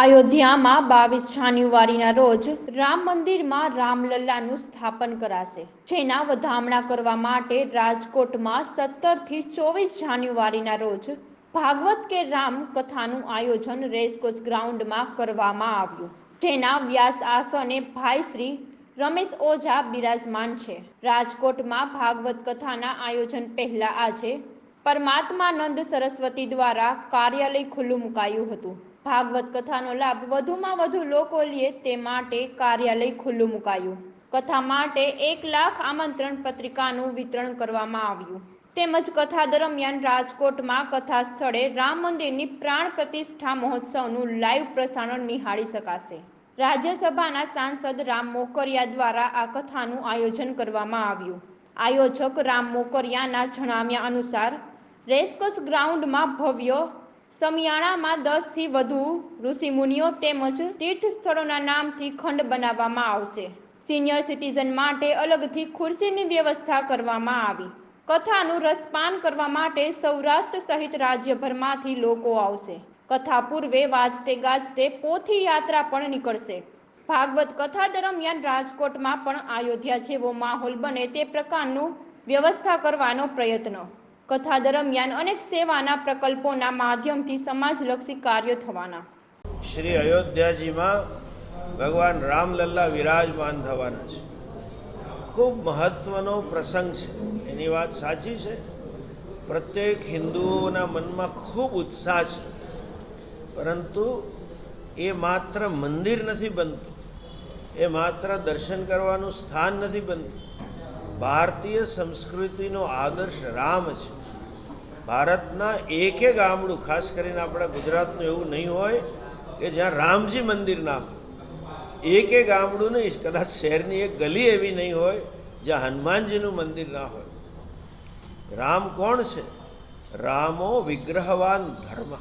અયોધ્યામાં બાવીસ જાન્યુઆરીના રોજ રામ મંદિરમાં રામલલ્લાનું સ્થાપન કરાશે. જેના વધામણા કરવા માટે રાજકોટમાં સત્તરથી ચોવીસ જાન્યુઆરીના રોજ ભાગવત કે રામ કથાનું આયોજન રેસકોર્સ ગ્રાઉન્ડમાં કરવામાં આવ્યું. જેના વ્યાસ આસને ભાઈ શ્રી રમેશ ઓઝા બિરાજમાન છે. રાજકોટમાં ભાગવત કથાના આયોજન પહેલા આજે પરમાત્માનંદ સરસ્વતી દ્વારા કાર્યાલય ખુલ્લું મુકાયું હતું. ભાગવત કથાનો લાભ વધુમાં વધુ લોકો લે તે માટે કાર્યાલય ખુલ્લું મુકાયું. કથા માટે એક લાખ આમંત્રણ પત્રિકાનું વિતરણ કરવામાં આવ્યું. તેમજ કથા દરમિયાન રાજકોટમાં કથા સ્થળે રામ મંદિરની પ્રાણ પ્રતિષ્ઠા મહોત્સવનું લાઈવ પ્રસારણ નિહાળી શકાશે. રાજ્યસભાના સાંસદ રામ મોકરિયા દ્વારા આ કથાનું આયોજન કરવામાં આવ્યું. આયોજક રામ મોકરિયાના જણાવ્યા અનુસાર રેસકોર્સ ગ્રાઉન્ડમાં ભવ્ય સમિયાણામાં દસથી વધુ ઋષિમુનિઓ તેમજ તીર્થ સ્થળોના નામથી ખંડ બનાવવામાં આવશે. સિનિયર સિટીઝન માટે અલગથી ખુરશીની વ્યવસ્થા કરવામાં આવી. કથાનું રસપાન કરવા માટે સૌરાષ્ટ્ર સહિત રાજ્યભરમાંથી લોકો આવશે. કથા પૂર્વે વાજતે ગાજતે પોથી યાત્રા પણ નીકળશે. ભાગવત કથા દરમિયાન રાજકોટમાં પણ અયોધ્યા જેવો માહોલ બને તે પ્રકારનું વ્યવસ્થા કરવાનો પ્રયત્ન કથા દરમિયાન અનેક સેવાના પ્રકલ્પોના માધ્યમથી સમાજલક્ષી કાર્યો થવાના. શ્રી અયોધ્યાજીમાં ભગવાન રામલલ્લા વિરાજમાન થવાના છે. ખૂબ મહત્વનો પ્રસંગ છે. એની વાત સાચી છે. પ્રત્યેક હિન્દુઓના મનમાં ખૂબ ઉત્સાહ છે. પરંતુ એ માત્ર મંદિર નથી બનતું. એ માત્ર દર્શન કરવાનું સ્થાન નથી બનતું. ભારતીય સંસ્કૃતિનો આદર્શ રામ છે. ભારતના એકે ગામડું, ખાસ કરીને આપણા ગુજરાતનું એવું નહીં હોય કે જ્યાં રામજી મંદિર ના હોય. એકે ગામડું નહીં, કદાચ શહેરની એક ગલી એવી નહીં હોય જ્યાં હનુમાનજીનું મંદિર ના હોય. રામ કોણ છે? રામો વિગ્રહવાન ધર્મ.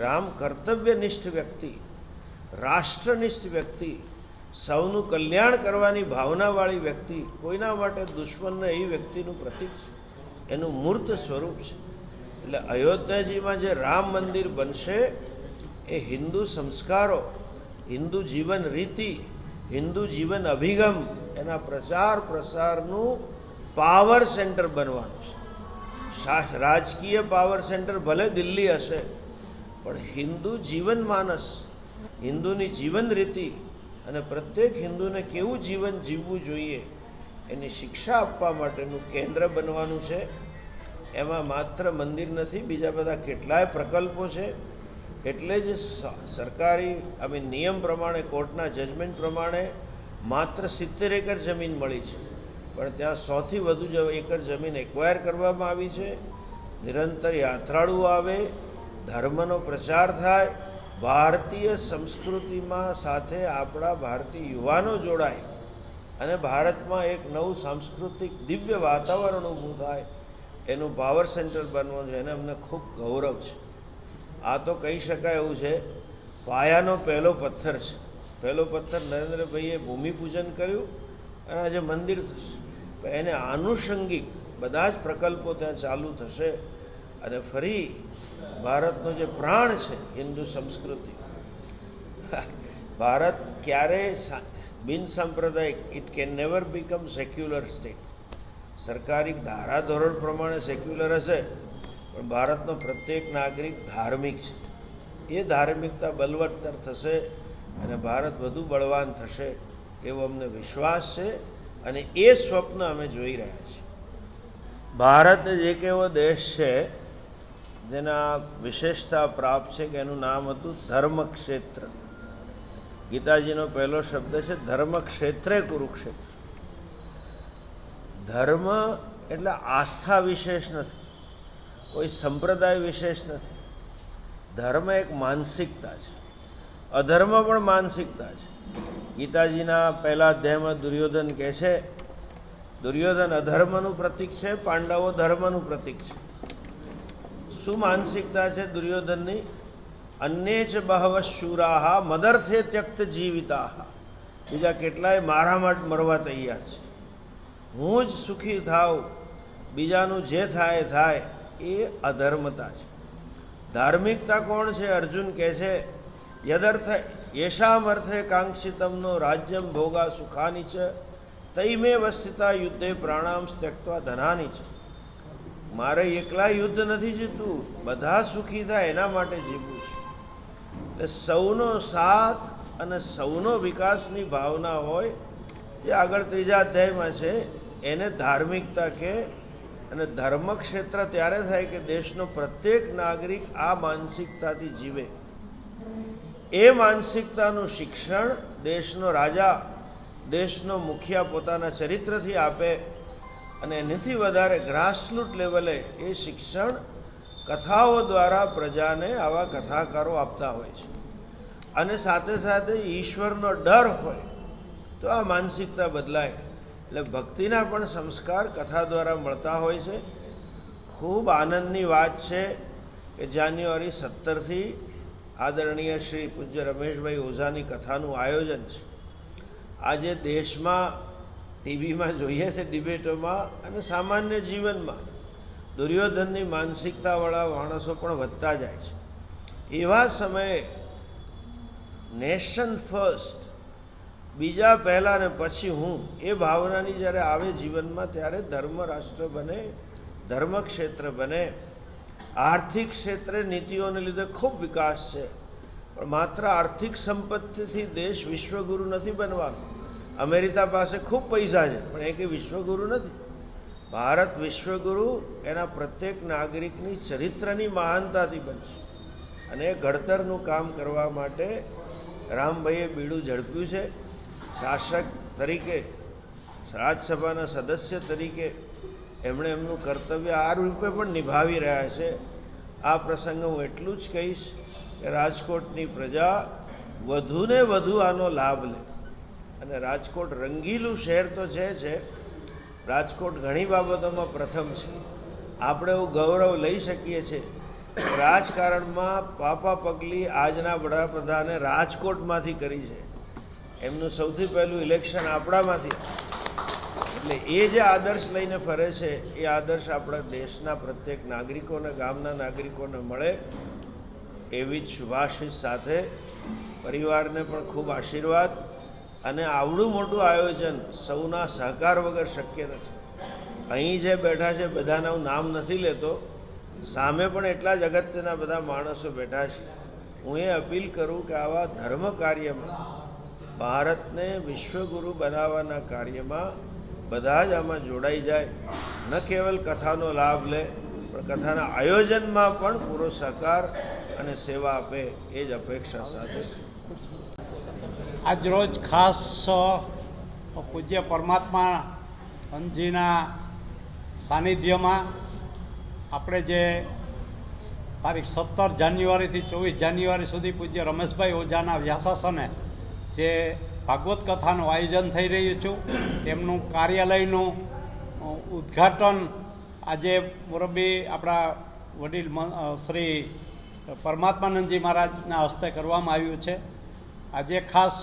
રામ કર્તવ્યનિષ્ઠ વ્યક્તિ, રાષ્ટ્રનિષ્ઠ વ્યક્તિ સૌનું કલ્યાણ કરવાની ભાવનાવાળી વ્યક્તિ કોઈના માટે દુશ્મન એ વ્યક્તિનું પ્રતીક છે. એનું મૂર્ત સ્વરૂપ છે. એટલે અયોધ્યાજીમાં જે રામ મંદિર બનશે, એ હિન્દુ સંસ્કારો, હિન્દુ જીવન રીતિ, હિન્દુ જીવન અભિગમ, એના પ્રચાર પ્રસારનું પાવર સેન્ટર બનવાનું છે. રાજકીય પાવર સેન્ટર ભલે દિલ્હી હશે, પણ હિન્દુ જીવન માનસ, હિન્દુની જીવન રીતિ અને પ્રત્યેક હિન્દુને કેવું જીવન જીવવું જોઈએ એની શિક્ષા આપવા માટેનું કેન્દ્ર બનવાનું છે. એમાં માત્ર મંદિર નથી, બીજા બધા કેટલાય પ્રકલ્પો છે. એટલે જ સરકારી અમે નિયમ પ્રમાણે, કોર્ટના જજમેન્ટ પ્રમાણે માત્ર સિત્તેર એકર જમીન મળી છે. પણ ત્યાં સૌથી વધુ એકર જમીન એક્વાયર કરવામાં આવી છે. નિરંતર યાત્રાળુઓ આવે, ધર્મનો પ્રચાર થાય ભારતીય સંસ્કૃતિમાં સાથે આપણા ભારતીય યુવાનો જોડાય અને ભારતમાં એક નવું સાંસ્કૃતિક દિવ્ય વાતાવરણ ઊભું થાય, એનું પાવર સેન્ટર બનવાનું છે, એને અમને ખૂબ ગૌરવ છે. આ તો કહી શકાય એવું છે, પાયાનો પહેલો પથ્થર છે. પહેલો પથ્થર નરેન્દ્રભાઈએ ભૂમિપૂજન કર્યું અને આજે મંદિર થશે. એને આનુષંગિક બધા જ પ્રકલ્પો ત્યાં ચાલુ થશે. અને ફરી ભારતનો જે પ્રાણ છે, હિન્દુ સંસ્કૃતિ, ભારત ક્યારે બિનસાંપ્રદાયિક બિન સાંપ્રદાયિક it can never become secular state સરકારી ધારાધોરણ પ્રમાણે સેક્યુલર હશે, પણ ભારતનો પ્રત્યેક નાગરિક ધાર્મિક છે. એ ધાર્મિકતા બલવત્તર થશે અને ભારત વધુ બળવાન થશે એવો અમને વિશ્વાસ છે અને એ સ્વપ્ન અમે જોઈ રહ્યા છીએ. ભારત જ એક એવો દેશ છે જેના વિશેષતા પ્રાપ્ત છે કે એનું નામ હતું ધર્મક્ષેત્ર. ગીતાજીનો પહેલો શબ્દ છે ધર્મક્ષેત્રે કુરુક્ષેત્ર. ધર્મ એટલે આસ્થા વિશેષ નથી. કોઈ સંપ્રદાય વિશેષ નથી. ધર્મ એક માનસિકતા છે. અધર્મ પણ માનસિકતા છે. ગીતાજીના પહેલા અધ્યાયમાં દુર્યોધન કહે છે, દુર્યોધન અધર્મનું પ્રતીક છે, પાંડવો ધર્મનું પ્રતીક છે. શું માનસિકતા છે દુર્યોધનની? અન્ય જ બહવ શુરાહા મદર્થે ત્યક્ત જીવિતા બીજા કેટલાય મારા માટે મરવા તૈયાર છે. હું જ સુખી થાવ બીજાનું જે થાય થાય, એ અધર્મતા છે. ધાર્મિકતા કોણ છે? અર્જુન કહે છે, યદર્થ યેષામ અર્થે કાંક્ષિતમનો રાજ્યમ ભોગા સુખાની છે તૈમે વસ્થિતા યુદ્ધે પ્રાણામ ત્યક્તવા ધનાની છે. મારે એકલા યુદ્ધ નથી જીતવું. બધા સુખી થાય એના માટે જીવવું છે. એટલે સૌનો સાથ અને સૌનો વિકાસની ભાવના હોય જે આગળ ત્રીજા અધ્યાયમાં છે. એને ધાર્મિકતા કે અને ધર્મ ક્ષેત્ર ત્યારે થાય કે દેશનો પ્રત્યેક નાગરિક આ માનસિકતાથી જીવે. એ માનસિકતાનું શિક્ષણ દેશનો રાજા, દેશનો મુખિયા પોતાના ચરિત્રથી આપે અને એનાથી વધારે ગ્રાસરૂટ લેવલે એ શિક્ષણ કથાઓ દ્વારા પ્રજાને આવા કથાકારો આપતા હોય છે. અને સાથે સાથે ઈશ્વરનો ડર હોય તો આ માનસિકતા બદલાય. એટલે ભક્તિના પણ સંસ્કાર કથા દ્વારા મળતા હોય છે. ખૂબ આનંદની વાત છે કે જાન્યુઆરી સત્તરથી આદરણીય શ્રી પૂજ્ય રમેશભાઈ ઓઝાની કથાનું આયોજન છે. આજે દેશમાં ટીવીમાં જોઈએ છે ડિબેટોમાં અને સામાન્ય જીવનમાં. દુર્યોધનની માનસિકતાવાળા માણસો પણ વધતા જાય છે. એવા સમયે નેશન ફર્સ્ટ, બીજા પહેલાં ને પછી હું એ ભાવનાની જ્યારે આવે જીવનમાં ત્યારે ધર્મ રાષ્ટ્ર બને ધર્મ ક્ષેત્ર બને. આર્થિક ક્ષેત્રે નીતિઓને લીધે ખૂબ વિકાસ છે. પણ માત્ર આર્થિક સંપત્તિથી દેશ વિશ્વગુરુ નથી બનવાનો. અમેરિકા પાસે ખૂબ પૈસા છે, પણ એ કંઈ વિશ્વગુરુ નથી. ભારત વિશ્વગુરુ એના પ્રત્યેક નાગરિકની ચરિત્રની મહાનતાથી બનશે. અને એ ઘડતરનું કામ કરવા માટે રામભાઈએ બીડું ઝડપ્યું છે. શાસક તરીકે રાજ્યસભાના સદસ્ય તરીકે એમણે એમનું કર્તવ્ય આ રૂપે પણ નિભાવી રહ્યા છે. આ પ્રસંગે હું એટલું જ કહીશ કે રાજકોટની પ્રજા વધુને વધુ આનો લાભ લે. અને રાજકોટ રંગીલું શહેર તો છે છે, રાજકોટ ઘણી બાબતોમાં પ્રથમ છે. આપણે એવું ગૌરવ લઈ શકીએ છીએ. રાજકારણમાં પાપા પગલી આજના વડાપ્રધાને રાજકોટમાંથી કરી છે. એમનું સૌથી પહેલું ઇલેક્શન આપણામાંથી. એટલે એ જે આદર્શ લઈને ફરે છે, એ આદર્શ આપણા દેશના પ્રત્યેક નાગરિકોને, ગામના નાગરિકોને મળે એવી જ શુભાશીષ સાથે પરિવારને પણ ખૂબ આશીર્વાદ. અને આવડું મોટું આયોજન સૌના સહકાર વગર શક્ય નથી. અહીં જે બેઠા છે, બધાના હું નામ નથી લેતો, સામે પણ એટલા જ અગત્યના બધા માણસો બેઠા છે. હું એ અપીલ કરું કે આવા ધર્મ કાર્યમાં, ભારતને વિશ્વગુરુ બનાવવાના કાર્યમાં બધા જ આમાં જોડાઈ જાય. ન કેવલ કથાનો લાભ લે, પણ કથાના આયોજનમાં પણ પૂરો સહકાર અને સેવા આપે એ જ અપેક્ષા સાથે. આજરોજ ખાસ પૂજ્ય પરમાત્મા અંજીના સાનિધ્યમાં આપણે જે તારીખ સત્તર જાન્યુઆરીથી ચોવીસ જાન્યુઆરી સુધી પૂજ્ય રમેશભાઈ ઓઝાના વ્યાસાસને જે ભાગવત કથાનું આયોજન થઈ રહ્યું છું, તેમનું કાર્યાલયનું ઉદ્ઘાટન આજે મોરબી આપણા વડીલ શ્રી પરમાત્માનંદજી મહારાજના હસ્તે કરવામાં આવ્યું છે. આજે ખાસ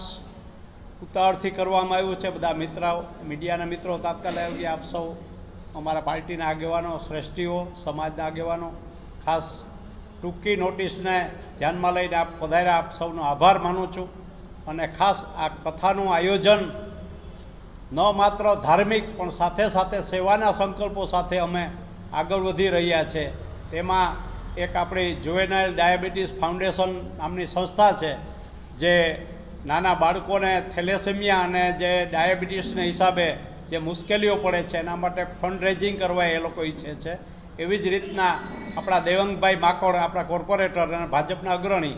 ઉતાવળથી કરવામાં આવ્યું છે બધા મિત્રો મીડિયાના મિત્રો, તાત્કાલિક આપ સૌ, અમારા પાર્ટીના આગેવાનો, શ્રેષ્ઠીઓ, સમાજના આગેવાનો, ખાસ ટૂંકી નોટિસને ધ્યાનમાં લઈને આપ પધાર્યા આપ સૌનો આભાર માનું છું અને ખાસ આ કથાનું આયોજન ન માત્ર ધાર્મિક, પણ સાથે સાથે સેવાના સંકલ્પો સાથે અમે આગળ વધી રહ્યા છે. તેમાં એક આપણી જુવેનાઇલ ડાયાબિટીસ ફાઉન્ડેશન નામની સંસ્થા છે. જે નાના બાળકોને થેલેસેમિયા અને જે ડાયાબિટીસને હિસાબે જે મુશ્કેલીઓ પડે છે, એના માટે ફંડ રેઝિંગ કરવા એ લોકો ઈચ્છે છે. એવી જ રીતના આપણા દેવંગભાઈ માકોડ, આપણા કોર્પોરેટર અને ભાજપના અગ્રણી,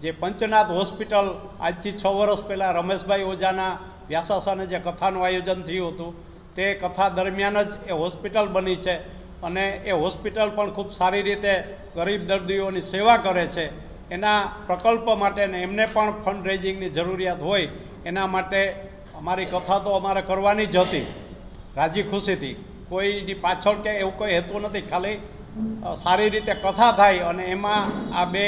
જે પંચનાથ હોસ્પિટલ આજથી છ વર્ષ પહેલાં રમેશભાઈ ઓઝાના વ્યાસાસાને જે કથાનું આયોજન થયું હતું, તે કથા દરમિયાન જ એ હોસ્પિટલ બની છે અને એ હોસ્પિટલ પણ ખૂબ સારી રીતે ગરીબ દર્દીઓની સેવા કરે છે. એના પ્રકલ્પ માટે ને એમને પણ ફંડ રેઝિંગની જરૂરિયાત હોય, એના માટે અમારી કથા તો અમારે કરવાની જ હતી. રાજી ખુશીથી. કોઈની પાછળ કે એવું કોઈ હેતુ નથી, ખાલી સારી રીતે કથા થાય અને એમાં આ બે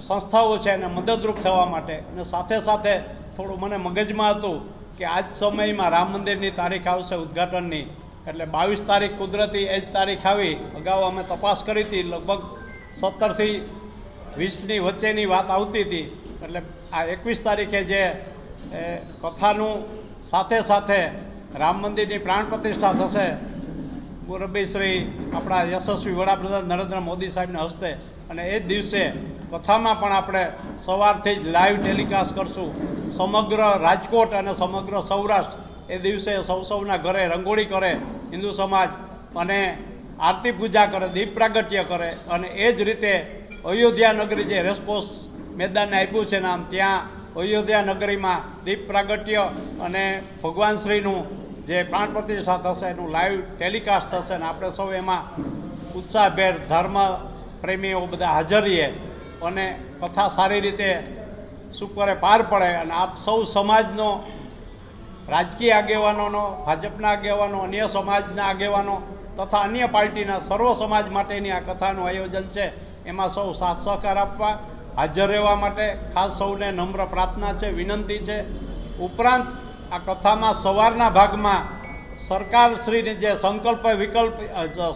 સંસ્થાઓ છે એને મદદરૂપ થવા માટે અને સાથે સાથે થોડું મને મગજમાં હતું કે આજ સમયમાં રામ મંદિરની તારીખ આવશે ઉદ્ઘાટનની, એટલે બાવીસ તારીખ કુદરતી એ જ તારીખ આવી. અગાઉ અમે તપાસ કરી હતી, લગભગ સત્તરથી વીસની વચ્ચેની વાત આવતી હતી. એટલે આ એકવીસ તારીખે જે કથાનું સાથે સાથે રામ મંદિરની પ્રાણ પ્રતિષ્ઠા થશે. મુરબ્બી શ્રી આપણા યશસ્વી વડાપ્રધાન નરેન્દ્ર મોદી સાહેબના હસ્તે. અને એ જ દિવસે કથામાં પણ આપણે સવારથી જ લાઈવ ટેલિકાસ્ટ કરશું. સમગ્ર રાજકોટ અને સમગ્ર સૌરાષ્ટ્ર એ દિવસે સૌ સૌના ઘરે રંગોળી કરે, હિન્દુ સમાજ અને આરતી પૂજા કરે, દીપ પ્રાગટ્ય કરે. અને એ જ રીતે અયોધ્યા નગરી જે રેસકોર્સ મેદાનને આપ્યું છે નામ ત્યાં અયોધ્યા નગરીમાં દીપ પ્રાગટ્ય અને ભગવાન શ્રીનું જે પ્રાણ પ્રતિષ્ઠા થશે, એનું લાઈવ ટેલિકાસ્ટ થશે અને આપણે સૌ એમાં ઉત્સાહભેર ધર્મ પ્રેમીઓ બધા હાજર રહીએ અને કથા સારી રીતે સુપરે પાર પડે અને આપ સૌ સમાજનો, રાજકીય આગેવાનોનો, ભાજપના આગેવાનો, અન્ય સમાજના આગેવાનો તથા અન્ય પાર્ટીના સર્વ સમાજ માટેની આ કથાનું આયોજન છે. એમાં સૌ સાથ સહકાર આપવા, હાજર રહેવા માટે ખાસ સૌને નમ્ર પ્રાર્થના છે, વિનંતી છે. ઉપરાંત આ કથામાં સવારના ભાગમાં સરકારશ્રીની જે સંકલ્પ વિકલ્પ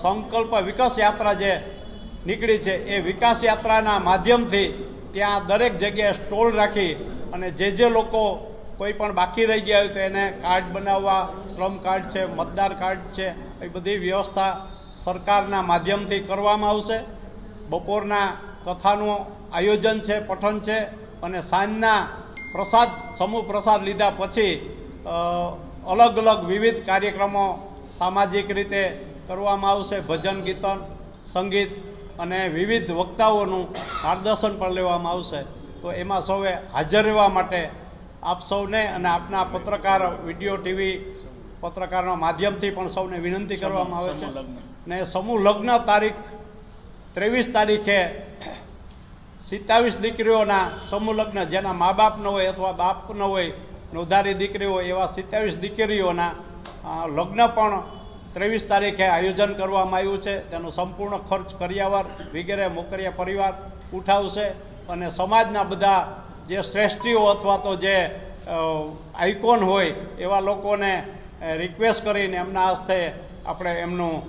સંકલ્પ વિકાસ યાત્રા જે નીકળી છે, એ વિકાસ યાત્રાના માધ્યમથી ત્યાં દરેક જગ્યાએ સ્ટોલ રાખી અને જે જે લોકો કોઈ પણ બાકી રહી ગયા હોય તો એને કાર્ડ બનાવવા, શ્રમ કાર્ડ છે, મતદાર કાર્ડ છે, એ બધી વ્યવસ્થા સરકારના માધ્યમથી કરવામાં આવશે. બપોરના કથાનું આયોજન છે પઠન છે અને સાંજના પ્રસાદ સમૂહ પ્રસાદ લીધા પછી અલગ અલગ વિવિધ કાર્યક્રમો સામાજિક રીતે કરવામાં આવશે. ભજન કીર્તન સંગીત અને વિવિધ વક્તાઓનું માર્ગદર્શન પણ લેવામાં આવશે. તો એમાં સૌએ હાજર રહેવા માટે આપ સૌને અને આપના પત્રકાર વીડિયો ટીવી પત્રકારના માધ્યમથી પણ સૌને વિનંતી કરવામાં આવે છે. ને સમૂહ લગ્ન તારીખ ત્રેવીસ તારીખે સિત્તાવીસ દીકરીઓના સમૂહલગ્ન જેના મા બાપ હોય અથવા બાપ ન હોય નોધારી દીકરી હોય એવા સિત્તાવીસ દીકરીઓના લગ્ન પણ ત્રેવીસ તારીખે આયોજન કરવામાં આવ્યું છે. તેનો સંપૂર્ણ ખર્ચ કર્યાવર વગેરે મોકરિયા પરિવાર ઉઠાવશે અને સમાજના બધા જે શ્રેષ્ઠીઓ અથવા તો જે આઇકોન હોય એવા લોકોને રિક્વેસ્ટ કરીને એમના હસ્તે આપણે એમનું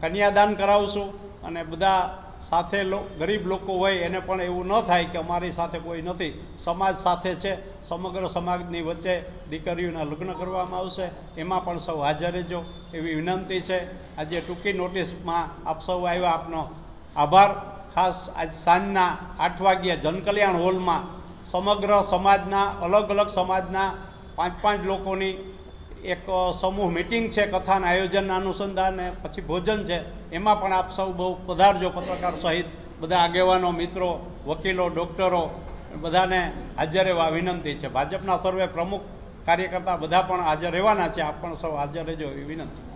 કન્યાદાન કરાવશું અને બધા સાથે ગરીબ લોકો હોય એને પણ એવું ન થાય કે અમારી સાથે કોઈ નથી. સમાજ સાથે છે, સમગ્ર સમાજની વચ્ચે દીકરીઓના લગ્ન કરવામાં આવશે. એમાં પણ સૌ હાજર રહેજો. એવી વિનંતી છે. આજે ટૂંકી નોટિસમાં આપ સૌ આવ્યા આપનો આભાર. ખાસ આજ સાંજના આઠ વાગ્યે જનકલ્યાણ હોલમાં સમગ્ર સમાજના, અલગ અલગ સમાજના પાંચ પાંચ લોકોની એક સમૂહ મિટિંગ છે, કથાના આયોજનના અનુસંધાને, પછી ભોજન છે. એમાં પણ આપ સૌ બહુ પધારજો પત્રકાર સહિત. બધા આગેવાનો, મિત્રો, વકીલો, ડૉક્ટરો, બધાને હાજર રહેવા વિનંતી છે. ભાજપના સર્વે પ્રમુખ કાર્યકર્તા બધા પણ હાજર રહેવાના છે. આપ પણ સૌ હાજર રહેજો એવી વિનંતી.